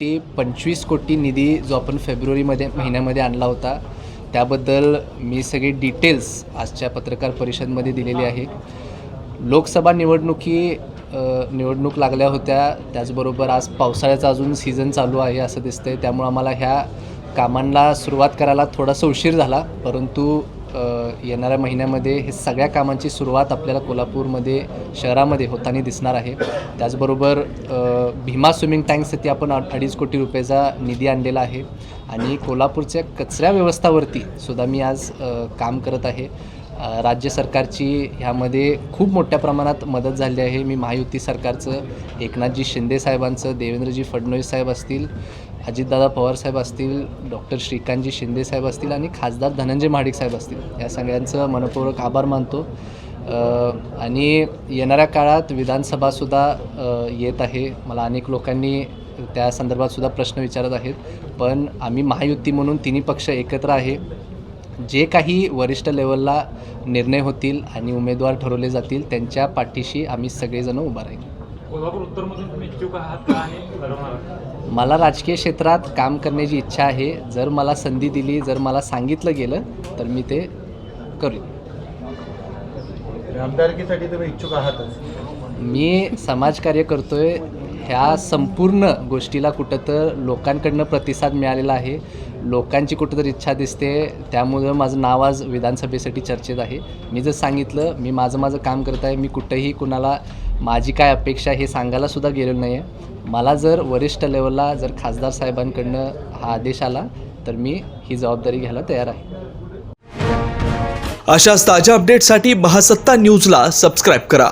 ते पंचवीस कोटी निधी जो आपण फेब्रुवारीमध्ये महिन्यामध्ये आणला होता त्याबद्दल मी सगळे डिटेल्स आजच्या पत्रकार परिषदेमध्ये दिलेली आहे लोकसभा निवडणुकी निवडणूक लागल्या होत्या त्याचबरोबर आज पावसाळ्याचा अजून सीझन चालू आहे असं दिसतंय. त्यामुळं आम्हाला ह्या कामांना सुरुवात करायला थोडासा उशीर झाला परंतु येणाऱ्या महिन्यामध्ये हे सगळ्या कामांची सुरुवात आपल्याला कोल्हापूरमध्ये शहरामध्ये होताना दिसणार आहे. त्याचबरोबर भीमा स्विमिंग टँकसाठी आपण अडीच कोटी रुपयाचा निधी आणलेला आहे. आणि कोल्हापूरच्या कचऱ्या व्यवस्थावरती सुद्धा मी आज काम करत आहे. राज्य सरकारची ह्यामध्ये खूप मोठ्या प्रमाणात मदत झाली आहे. मी महायुती सरकारचं एकनाथजी शिंदे साहेबांचं देवेंद्रजी फडणवीस साहेब असतील अजितदादा पवार साहेब असतील डॉक्टर श्रीकांतजी शिंदे साहेब असतील आणि खासदार धनंजय महाडिक साहेब असतील. या सगळ्यांचं मनपूर्वक आभार मानतो. आणि येणाऱ्या काळात विधानसभासुद्धा येत आहे. मला अनेक लोकांनी त्या संदर्भात सुद्धा प्रश्न विचारत आहेत. पण आम्ही महायुती म्हणून तिन्ही पक्ष एकत्र आहे. जे काही वरिष्ठ लेवलला निर्णय होतील आणि उमेदवार ठरवले जातील त्यांच्या पाठीशी आम्ही सगळेजण उभा राहील. कोल्हापूर उत्तरमधून तुम्ही इच्छुक आहात का आणि मला राजकीय क्षेत्रात काम करण्याची इच्छा आहे. जर मला संधी दिली जर मला सांगितलं गेलं तर मी ते करेन. आमदारकीसाठी तुम्ही इच्छुक आहातच. मी समाजकार्य करतोय. ह्या संपूर्ण गोष्टीला कुठं तर लोकांकडनं प्रतिसाद मिळालेला आहे. लोकांची कुठं तर इच्छा दिसते. त्यामुळं माझं नाव आज विधानसभेसाठी चर्चेत आहे. मी जर सांगितलं मी माझं माझं काम करत आहे मी कुठंही कुणाला माझी काय अपेक्षा आहे हे सांगायला सुद्धा गेलेलो नाही आहे मला जर वरिष्ठ लेवलला जर खासदार साहेबांकडनं हा आदेश आला तर मी ही जबाबदारी घ्यायला तयार आहे. अशाच ताज्या अपडेटसाठी महासत्ता न्यूजला सबस्क्राईब करा.